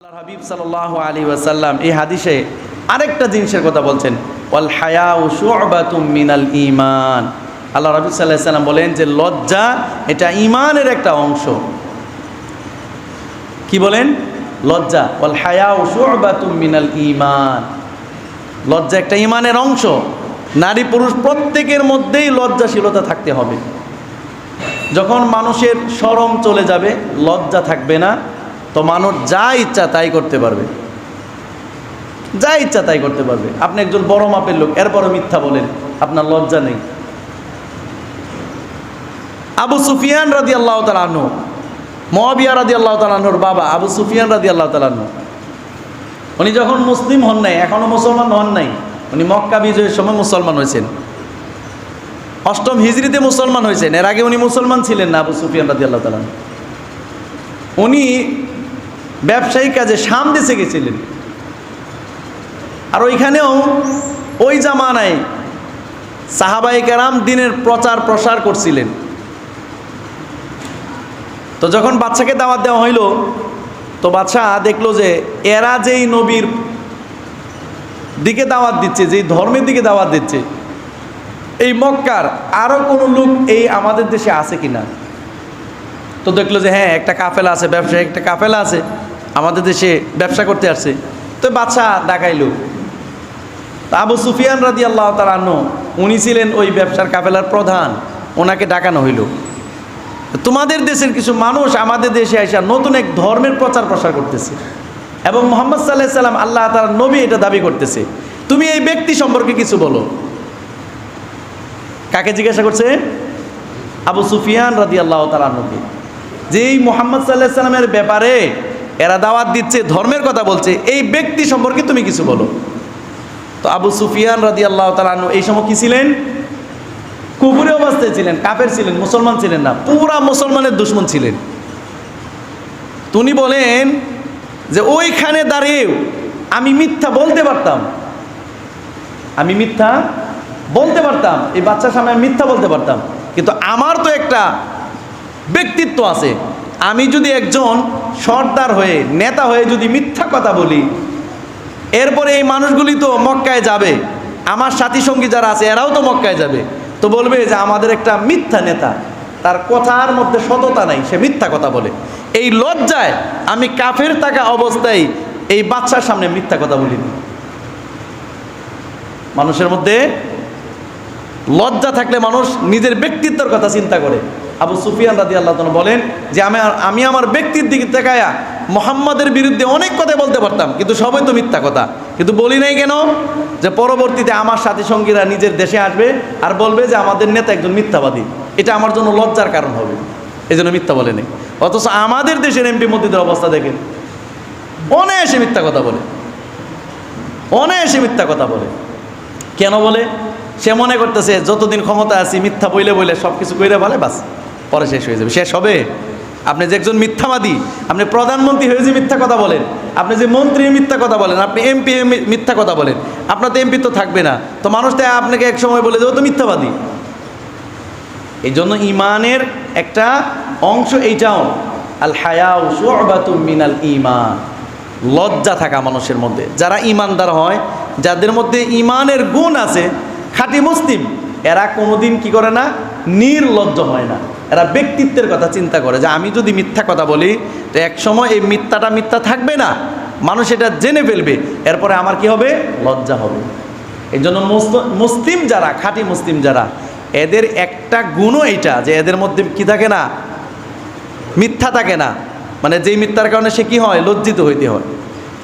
আল্লাহর হাবিব সাল্লাহ আলী ওয়াসাল্লাম এই হাদিসে আরেকটা জিনিসের কথা বলছেন, ওয়াল হায়া মিনাল ইমান আল্লাহ সাল্লাহ সাল্লাম বলেন যে লজ্জা এটা ইমানের একটা অংশ। কি বলেন? লজ্জা, ওয়াল হায়া মিনাল ইমান লজ্জা একটা ইমানের অংশ। নারী পুরুষ প্রত্যেকের মধ্যেই লজ্জাশীলতা থাকতে হবে। যখন মানুষের সরম চলে যাবে, লজ্জা থাকবে না। তো মানুষ যা ইচ্ছা তাই করতে পারবে। যা ইচ্ছা তাই করতে পারবে। আপনি একজন বড় মাপের লোক, এরপরও মিথ্যা বলেন, আপনার লজ্জা নেই। আবু সুফিয়ান রাদি আল্লাহ তালাহু মহাবিয়া রাদি আল্লাহ তালাহুর বাবা আবু সুফিয়ান রাদি আল্লাহ তালাহু উনি যখন মুসলিম হন নাই এখনও মুসলমান হন নাই, উনি মক্কা বিজয়ের সময় মুসলমান হয়েছেন। অষ্টম হিজড়িতে মুসলমান হয়েছেন, এর আগে উনি মুসলমান ছিলেন না আবু সুফিয়ান রাদি আল্লাহ তালাহ উনি ব্যবসায়িক কাজে শাম দেশে গেছিলেন। আর ওইখানেও ওই জামানায় সাহাবাই কেরাম দিনের প্রচার প্রসার করছিলেন। তো যখন বাচ্চাকে দাওয়াত দেওয়া হইল, তো বাচ্চা দেখল যে এরা যেই নবীর দিকে দাওয়াত দিচ্ছে, যেই ধর্মের দিকে দাওয়াত দিচ্ছে, এই মক্কার আরও কোনো লোক এই আমাদের দেশে আছে কিনা? তো দেখল যে হ্যাঁ একটা কাফেলা আছে, ব্যবসায়ী একটা কাফেলা আছে। আমাদের দেশে ব্যবসা করতে আসছে। তো বাচ্চা ডাকাইলো আবু সুফিয়ান রাদি আল্লাহ তালান্ন উনি ছিলেন ওই ব্যবসার কাফেলার প্রধান। ওনাকে ডাকানো হইল। তোমাদের দেশের কিছু মানুষ আমাদের দেশে আসা নতুন এক ধর্মের প্রচার প্রসার করতেছে। এবং মোহাম্মদ সাল্লাহ সাল্লাম আল্লাহ তার নবী এটা দাবি করতেছে। তুমি এই ব্যক্তি সম্পর্কে কিছু বলো। কাকে জিজ্ঞাসা করছে? আবু সুফিয়ান রাদি আল্লাহ তালান্নকে যে এই মোহাম্মদ সাল্লাহ সাল্লামের ব্যাপারে এরা দাওয়াত দিচ্ছে, ধর্মের কথা বলছে, এই ব্যক্তি সম্পর্কে তুমি কিছু বলো। তো আবু সুফিয়ান রাদি আল্লাহ তালান্ন এই সময় কি ছিলেন? কুকুরে অবস্থায় ছিলেন কাপের ছিলেন, মুসলমান ছিলেন না, পুরা মুসলমানের দুশ্মন ছিলেন। তিনি বলেন যে, ওইখানে দাঁড়িয়েও আমি মিথ্যা বলতে পারতাম। আমি মিথ্যা বলতে পারতাম, এই বাচ্চার সামনে আমি মিথ্যা বলতে পারতাম। কিন্তু আমার তো একটা ব্যক্তিত্ব আছে আমি যদি একজন সর্দার হয়ে, নেতা হয়ে যদি মিথ্যা কথা বলি, এরপরে এই মানুষগুলি তো মক্কায় যাবে, আমার সাথী সঙ্গী যারা আছে এরাও তো মক্কায় যাবে, তো বলবে যে আমাদের একটা মিথ্যা নেতা, তার কথার মধ্যে সততা নাই, সে মিথ্যা কথা বলে। এই লজ্জায় আমি কাফের থাকা অবস্থায় এই বাচ্চার সামনে মিথ্যা কথা বলিনি। মানুষের মধ্যে লজ্জা থাকলে মানুষ নিজের ব্যক্তিত্বের কথা চিন্তা করে। আবু সুফিয়ান রাদি আল্লাহ বলেন যে আমি আমি আমার ব্যক্তির দিকে তাকায়া মোহাম্মদের বিরুদ্ধে অনেক কথা বলতে পারতাম, কিন্তু সবই তো মিথ্যা কথা। কিন্তু বলি নাই কেন? যে পরবর্তীতে আমার সাথী সঙ্গীরা নিজের দেশে আসবে আর বলবে যে আমাদের নেতা একজন মিথ্যাবাদী। এটা আমার জন্য লজ্জার কারণ হবে। এই জন্য মিথ্যা বলে নেই। অথচ আমাদের দেশের এমপি মন্ত্রীদের অবস্থা দেখেন। অনায়াসে মিথ্যা কথা বলে। অনায়াসে মিথ্যা কথা বলে। কেন বলে? সে মনে করতেছে, যতদিন ক্ষমতা আছি, মিথ্যা বইলে বইলে সব কিছু কইরে বলে বাস পরে শেষ হয়ে যাবে। শেষ হবে? আপনি যে একজন মিথ্যাবাদী, আপনি প্রধানমন্ত্রী হয়ে যে মিথ্যা কথা বলেন, আপনি যে মন্ত্রী মিথ্যা কথা বলেন, আপনি এমপি মিথ্যা কথা বলেন, আপনার তো এমপি তো থাকবে না। তো মানুষ তো আপনাকে এক সময় বলে দেবো তো মিথ্যাবাদী। এই জন্য ইমানের একটা অংশ এইটাও আল হায়াউ মিনাল ইমান লজ্জা থাকা মানুষের মধ্যে। যারা ইমানদার হয়, যাদের মধ্যে ইমানের গুণ আছে, খাঁটি মুসলিম, এরা কোনোদিন কি করে না? নির্লজ্জ হয় না। এরা ব্যক্তিত্বের কথা চিন্তা করে যে আমি যদি মিথ্যা কথা বলি, তো এক সময় এই মিথ্যাটা মিথ্যা থাকবে না। মানুষ এটা জেনে ফেলবে। এরপরে আমার কি হবে? লজ্জা হবে। এই জন্য মুসলিম যারা, খাঁটি মুসলিম যারা, এদের একটা গুণও এইটা যে এদের মধ্যে কি থাকে না? মিথ্যা থাকে না। মানে যেই মিথ্যার কারণে সে কি হয়? লজ্জিত হইতে হয়।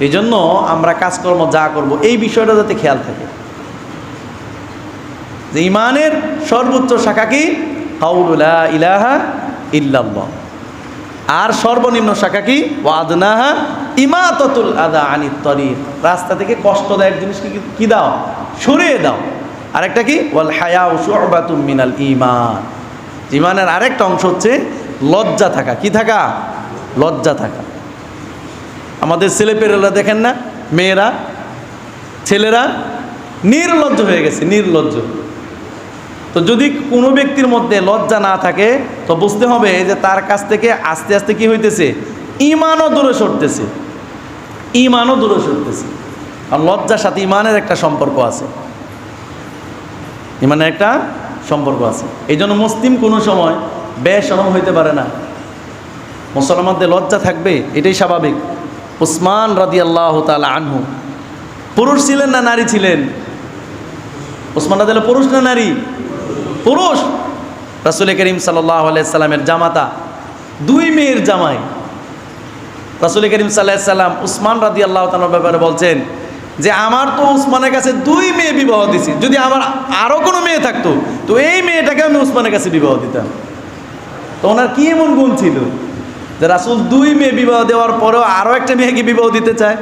এই জন্য আমরা কাজকর্ম যা করব, এই বিষয়টা যাতে খেয়াল থাকে। যে ইমানের সর্বোচ্চ শাখা কি? কাউলুলা ইলাহা ইল্লাল্লাহ। আর সর্বনিম্ন শাখা কি? ওয়াদনাহা ইমাততুল আদা আনিত তরির রাস্তা থেকে কষ্টদায়ক জিনিসকে কি- কি দাও? সরিয়ে দাও। আরেকটা কি? ওয়াল হায়া শুবাতুম মিনাল ইমান ইমানের আরেকটা অংশ হচ্ছে লজ্জা থাকা। কি থাকা? লজ্জা থাকা। আমাদের ছেলেপেলেরা দেখেন না? মেয়েরা, ছেলেরা নির্লজ্জ হয়ে গেছে, নির্লজ্জ। তো যদি কোনো ব্যক্তির মধ্যে লজ্জা না থাকে, তো বুঝতে হবে যে তার কাছ থেকে আস্তে আস্তে কি হইতেছে? ইমানও দূরে সরতেছে। ইমানও দূরে সরতেছে। আর লজ্জার সাথে ইমানের একটা সম্পর্ক আছে। ইমানের একটা সম্পর্ক আছে। এই জন্য মুসলিম কোনো সময় বেসরম হইতে পারে না। মুসলমানদের লজ্জা থাকবে, এটাই স্বাভাবিক। উসমান রাদি আল্লাহ তালা আনহু, পুরুষ ছিলেন না নারী ছিলেন? উসমান রাদি পুরুষ না নারী? পুরুষ। রাসুল করিম আলাইসাল্লামের জামাতা। দুই মেয়ের জামাই। রাসুল করিম সাল্লাহ সাল্লাম উসমান রাদি আল্লাহ তালার ব্যাপারে বলছেন যে, আমার তো উসমানের কাছে দুই মেয়ে বিবাহ দিছি। যদি আমার আরও কোনো মেয়ে থাকতো, তো এই মেয়েটাকে আমি উসমানের কাছে বিবাহ দিতাম। তো ওনার কি এমন গুণ ছিল? যে, রাসুল দুই মেয়ে বিবাহ দেওয়ার পরেও আরও একটা মেয়েকে বিবাহ দিতে চায়?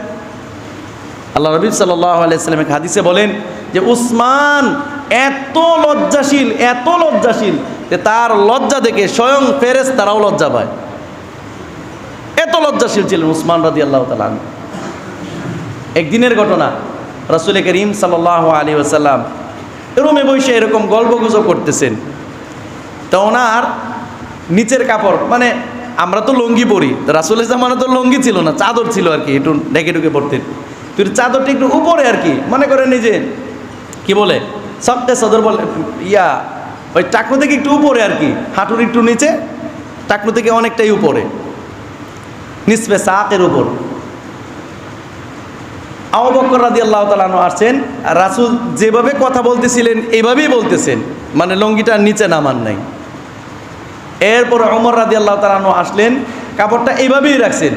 আল্লাহ রবি সাল্লাহ আলাইসালাম হাদিসে বলেন যে, উসমান এত লজ্জাশীল এত লজ্জাশীল যে তার লজ্জা দেখে স্বয়ং ফেরেস তারাও লজ্জা পায়। এত লজ্জাশীল ছিলেন উসমান রাদি আল্লাহ তালান একদিনের ঘটনা, রাসুল করিম সাল্লাহ আলী আসাল্লাম রুমে বসে এরকম গল্প গুজব করতেছেন। তো ওনার নিচের কাপড় মানে আমরা তো লঙ্গি পরি তো রাসুলের জামানা তো লঙ্গি ছিল না, চাদর ছিল আর কি, একটু ঢেকে ঢুকে পড়তেন। তুই চাদরটা একটু উপরে আর কি, মনে করেন নিজে কি বলে? সবটা সদর বলে, ইয়া, ওই টাকনো থেকে একটু উপরে আর কি, হাঁটুর একটু নিচে, টাকনো থেকে অনেকটাই উপরে নিসবে সাকের উপর। আবু বকর রাদি আল্লাহ তালানো আসছেন, রাসুল যেভাবে কথা বলতেছিলেন এইভাবেই বলতেছেন মানে লঙ্গিটা নিচে নামান নাই। এরপর অমর রাদি আল্লাহ তালানো আসলেন, কাপড়টা এইভাবেই রাখছেন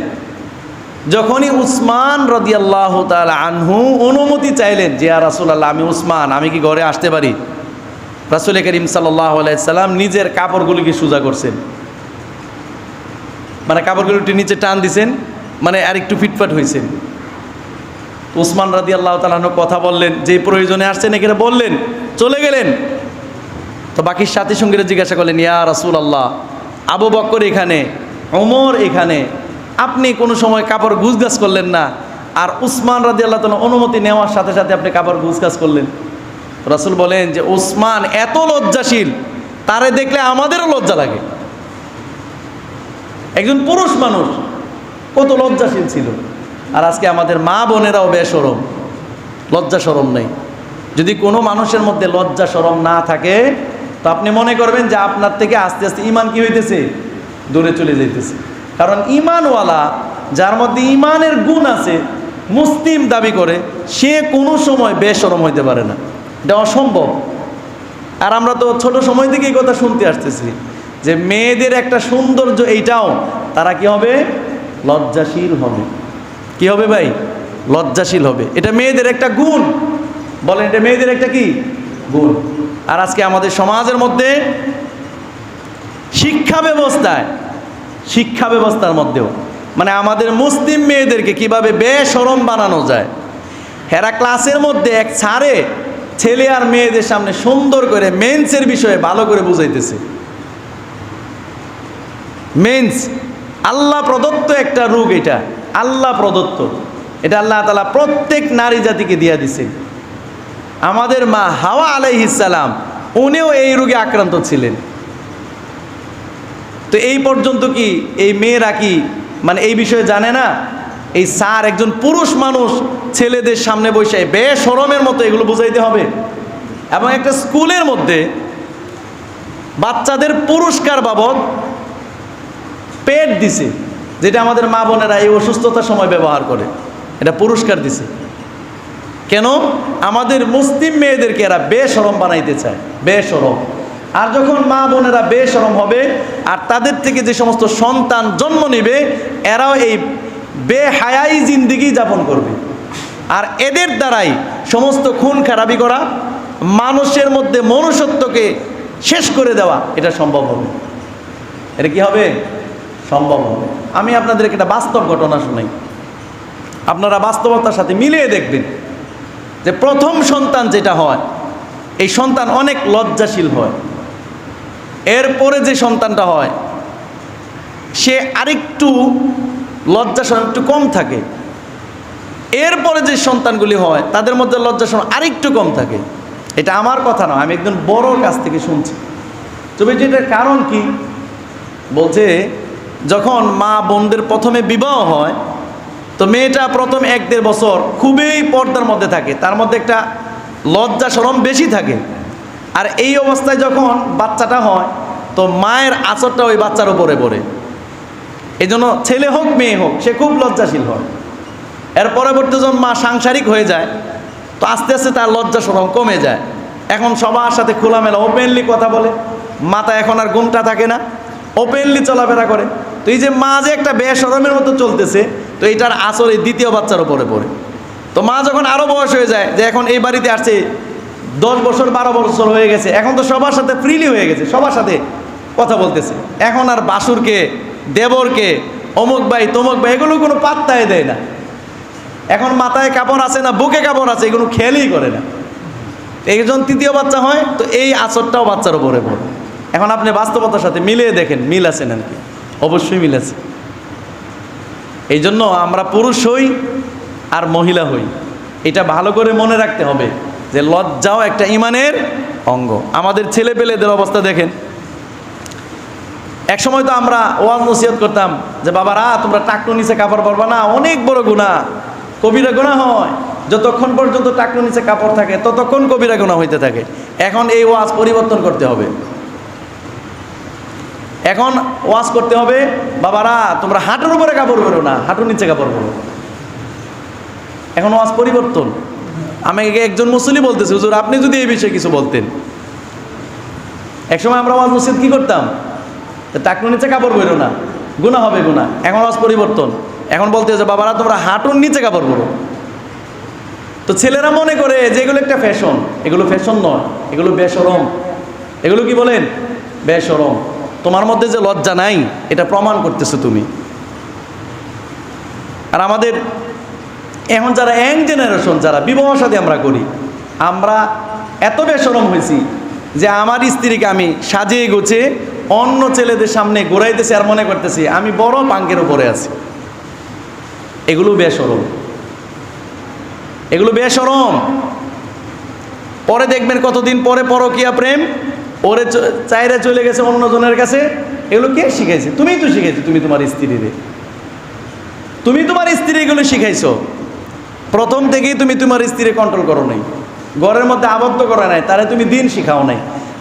যখনই উসমান রদি আল্লাহ তালা আনহু অনুমতি চাইলেন যে আর রাসুল আল্লাহ আমি উসমান, আমি কি ঘরে আসতে পারি? রাসুল করিম আলাইসাল্লাম নিজের কাপড়গুলিকে সোজা করছেন। মানে কাপড়গুলো একটু নিচে টান দিছেন মানে আর একটু ফিটফাট হয়েছেন উসমান রাদি আল্লাহ তালানো কথা বললেন, যে প্রয়োজনে আসছেন, এখানে বললেন, চলে গেলেন? তো বাকি সাথী সঙ্গীরা জিজ্ঞাসা করলেন, ইয়া রাসুল আল্লাহ আবু বক্কর এখানে ওমর এখানে আপনি কোনো সময় কাপড় গুজগাছ করলেন না। আর উসমান রাজি আল্লাহ তালা অনুমতি নেওয়ার সাথে সাথে আপনি কাপড় গুজগাছ করলেন। রাসুল বলেন যে, উসমান এত লজ্জাশীল, তারে দেখলে আমাদেরও লজ্জা লাগে। একজন পুরুষ মানুষ কত লজ্জাশীল ছিল। আর আজকে আমাদের মা বোনেরাও বেসরম লজ্জা সরম নেই। যদি কোনো মানুষের মধ্যে লজ্জা সরম না থাকে, তো আপনি মনে করবেন যে আপনার থেকে আস্তে আস্তে ইমান কি হইতেছে? দূরে চলে যাইতেছে। কারণ ইমানওয়ালা যার মধ্যে ইমানের গুণ আছে, মুসলিম দাবি করে, সে কোনো সময় বেসরম হইতে পারে না। এটা অসম্ভব। আর আমরা তো ছোট সময় থেকে এই কথা শুনতে আসতেছি যে মেয়েদের একটা সৌন্দর্য এইটাও, তারা কি হবে? লজ্জাশীল হবে। কি হবে ভাই? লজ্জাশীল হবে। এটা মেয়েদের একটা গুণ। বলেন, এটা মেয়েদের একটা কি? গুণ। আর আজকে আমাদের সমাজের মধ্যে শিক্ষা ব্যবস্থায় শিক্ষা ব্যবস্থার মধ্যেও। মানে আমাদের মুসলিম মেয়েদেরকে কীভাবে বেসরম বানানো যায়। হেরা ক্লাসের মধ্যে এক ছাড়ে ছেলে আর মেয়েদের সামনে সুন্দর করে মেন্সের বিষয়ে ভালো করে বুঝাইতেছে। মেন্স, আল্লাহ প্রদত্ত একটা রোগ এটা। আল্লাহ প্রদত্ত। এটা আল্লাহ তালা প্রত্যেক নারী জাতিকে দিয়া দিছে। আমাদের মা হাওয়া আলাইহিসালাম উনিও এই রোগে আক্রান্ত ছিলেন। তো এই পর্যন্ত কি এই মেয়েরা কি মানে এই বিষয়ে জানে না? এই স্যার একজন পুরুষ মানুষ ছেলেদের সামনে বসে বেসরমের মতো এগুলো বুঝাইতে হবে। এবং একটা স্কুলের মধ্যে বাচ্চাদের পুরস্কার বাবদ পেট দিছে, যেটা আমাদের মা বোনেরা এই অসুস্থতার সময় ব্যবহার করে। এটা পুরস্কার দিছে। কেন? আমাদের মুসলিম মেয়েদেরকে এরা বেসরম বানাইতে চায় বেসরম আর যখন মা বোনেরা বেসরম হবে, আর তাদের থেকে যে সমস্ত সন্তান জন্ম নেবে, এরাও এই বেহায়াই জিন্দিগি যাপন করবে। আর এদের দ্বারাই সমস্ত খুন খারাপি করা, মানুষের মধ্যে মনুষ্যত্বকে শেষ করে দেওয়া, এটা সম্ভব হবে। এটা কি হবে? সম্ভব হবে। আমি আপনাদেরকে একটা বাস্তব ঘটনা শোনাই। আপনারা বাস্তবতার সাথে মিলিয়ে দেখবেন যে প্রথম সন্তান যেটা হয়, এই সন্তান অনেক লজ্জাশীল হয়। এরপরে যে সন্তানটা হয়, সে আরেকটু লজ্জাসন একটু কম থাকে। এরপরে যে সন্তানগুলি হয়, তাদের মধ্যে লজ্জাসন আরেকটু কম থাকে। এটা আমার কথা নয়, আমি একজন বড়োর কাছ থেকে শুনছি। তবে যেটার কারণ কি? বলছে, যখন মা বোনদের প্রথমে বিবাহ হয়, তো মেয়েটা প্রথম এক দেড় বছর খুবই পর্দার মধ্যে থাকে। তার মধ্যে একটা লজ্জা সরম বেশি থাকে। আর এই অবস্থায় যখন বাচ্চাটা হয়, তো মায়ের আচরটা ওই বাচ্চার উপরে পড়ে। এই জন্য ছেলে হোক, মেয়ে হোক, সে খুব লজ্জাশীল হয়। এর পরবর্তী যখন মা সাংসারিক হয়ে যায়, তো আস্তে আস্তে তার লজ্জা সরম কমে যায়। এখন সবার সাথে খোলামেলা ওপেনলি কথা বলে। মাথা এখন আর ঘুমটা থাকে না ওপেনলি চলাফেরা করে। তো এই যে মা যে একটা বেসরমের মতো চলতেছে, তো এটার আসর দ্বিতীয় বাচ্চার উপরে পড়ে। তো মা যখন আরও বয়স হয়ে যায়, যে এখন এই বাড়িতে আসছে দশ বছর, বারো বছর হয়ে গেছে। এখন তো সবার সাথে ফ্রিলি হয়ে গেছে, সবার সাথে কথা বলতেছে। এখন আর বাসুরকে, দেবরকে, অমুক ভাই, তমুক ভাই, এগুলো কোনো পাত্তায় দেয় না। এখন মাথায় কাপড় আছে না, বুকে কাপড় আছে, এগুলো খেয়ালই করে না। একজন তৃতীয় বাচ্চা হয়, তো এই আসরটাও বাচ্চার উপরে পড়ে। এখন আপনি বাস্তবতার সাথে মিলিয়ে দেখেন, মিল আছে নাকি? অবশ্যই মিল আছে। এই জন্য আমরা পুরুষ হই আর মহিলা হই। এটা ভালো করে মনে রাখতে হবে। যে লজ্জাও একটা ইমানের অঙ্গ। আমাদের ছেলে পেলেদের অবস্থা দেখেন। এক সময় তো আমরা ওয়াজ নসিহত করতাম যে, বাবারা, তোমরা টাকটু নিচে কাপড় পরবা না, অনেক বড় গুণা কবিরা গুণা হয়। যতক্ষণ পর্যন্ত টাকটু নিচে কাপড় থাকে, ততক্ষণ কবিরা গুণা হইতে থাকে। এখন এই ওয়াজ পরিবর্তন করতে হবে। এখন ওয়াজ করতে হবে, বাবারা, তোমরা হাঁটুর উপরে কাপড় পরো না, হাঁটুর নিচে কাপড় পরো। এখন ওয়াজ পরিবর্তন। আমাকে একজন মুসলি বলতেছে, হুজুর, আপনি যদি এই বিষয়ে কিছু বলতেন। একসময় আমরা ওয়াজ মসজিদ কি করতাম? টাকনুর নিচে কাপড় পরো না। গুণা হবে গুণা এখন ওয়াজ পরিবর্তন। এখন বলতে যে বাবারা, তোমরা হাঁটুর নিচে কাপড় পরো। তো ছেলেরা মনে করে যে এগুলো একটা ফ্যাশন। এগুলো ফ্যাশন নয়, এগুলো বেসরম। এগুলো কি বলেন? বেসরম। তোমার মধ্যে যে লজ্জা নাই, এটা প্রমাণ করতেছো তুমি। আর আমাদের এখন যারা ইয়াং জেনারেশন যারা বিবাহ সাথে আমরা করি, আমরা এত বেসরম হয়েছি যে আমার স্ত্রীকে আমি সাজিয়ে গুছে অন্য ছেলেদের সামনে ঘোরাইতেছি আর মনে করতেছি, আমি বড় পাঙ্কের উপরে আছি। এগুলো বেসরম। এগুলো বেসরম। পরে দেখবেন কতদিন পরে পরকিয়া প্রেম, ওরে চাইরে চলে গেছে অন্যজনের কাছে। এগুলো কে শিখাইছে? তুমিই তো শিখাইছো, তুমি তোমার স্ত্রীরে। তুমি তোমার স্ত্রী এগুলো শিখাইছো। প্রথম থেকেই তুমি তোমার স্ত্রী কন্ট্রোল করো নাই। ঘরের মধ্যে আবদ্ধ করা নাই, তারে তুমি দিন শিখাও নাই।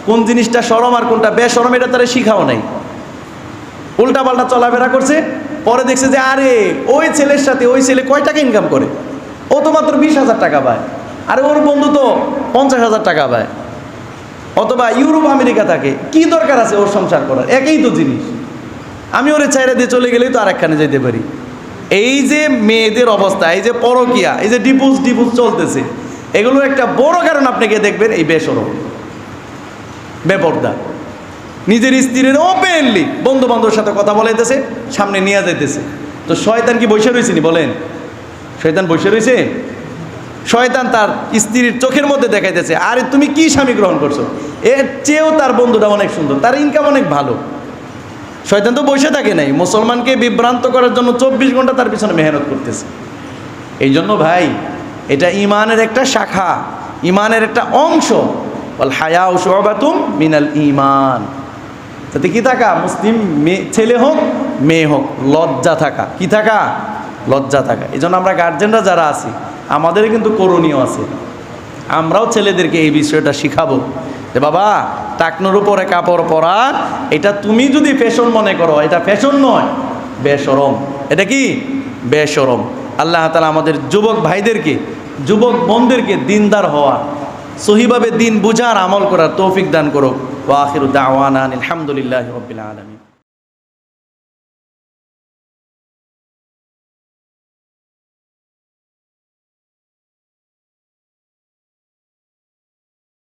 কোন জিনিসটা সরম আর কোনটা বেসরম, এটা তারা শিখাও নাই। উল্টা পাল্টা চলাফেরা করছে, পরে দেখছে যে, আরে, ওই ছেলের সাথে ওই ছেলে কয় টাকা ইনকাম করে? ও তো মাত্র বিশ হাজার টাকা পায়। আরে, ওর বন্ধু তো পঞ্চাশ হাজার টাকা পায়। অথবা ইউরোপ, আমেরিকা থাকে, কি দরকার আছে ওর সংসার করার? একই তো জিনিস। আমি ওরে চাইরা দিয়ে চলে গেলেই তো আরেকখানে যেতে পারি। এই যে মেয়েদের অবস্থা, এই যে পরকিয়া, এই যে ডিপুস ডিপুস চলতেছে, এগুলো একটা বড় কারণ আপনাকে দেখবেন এই বেসরম, বেপর্দা। নিজের স্ত্রীর ওপেনলি বন্ধু বান্ধবের সাথে কথা বলাইতেছে, সামনে নিয়ে যাইতেছে। তো শয়তান কি বসে রয়েছে নি? বলেন। শয়তান বসে রয়েছে শয়তান তার স্ত্রীর চোখের মধ্যে দেখাইতেছে, আরে তুমি কি স্বামী গ্রহণ করছ? এর চেয়েও তার বন্ধুটা অনেক সুন্দর, তার ইনকাম অনেক ভালো। শয়তান তো বসে থাকে নাই। মুসলমানকে বিভ্রান্ত করার জন্য চব্বিশ ঘণ্টা তার পিছনে মেহনত করতেছে। এই জন্য ভাই, এটা ইমানের একটা শাখা ইমানের একটা অংশ। বল হায়া ও উসবাতুম মিনাল ইমান তাতে কি থাকা? মুসলিম ছেলে হোক, মেয়ে হোক, লজ্জা থাকা। কি থাকা? লজ্জা থাকা। এই জন্য আমরা গার্জেনরা যারা আছি আমাদের কিন্তু করণীয় আছে। আমরাও ছেলেদেরকে এই বিষয়টা শিখাবো। যে বাবা, টাকনোর উপরে কাপড় পরা, এটা তুমি যদি ফ্যাশন মনে করো, এটা ফ্যাশন নয় বেসরম এটা কি? বেসরম আল্লাহ তালা আমাদের যুবক ভাইদেরকে, যুবক বোনদেরকে দিনদার হওয়া, সহিভাবে দিন বুঝার আমল করার তৌফিক দান করো ওয়াখির দাওয়ান আলহামদুলিল্লাহ রবিল আলমী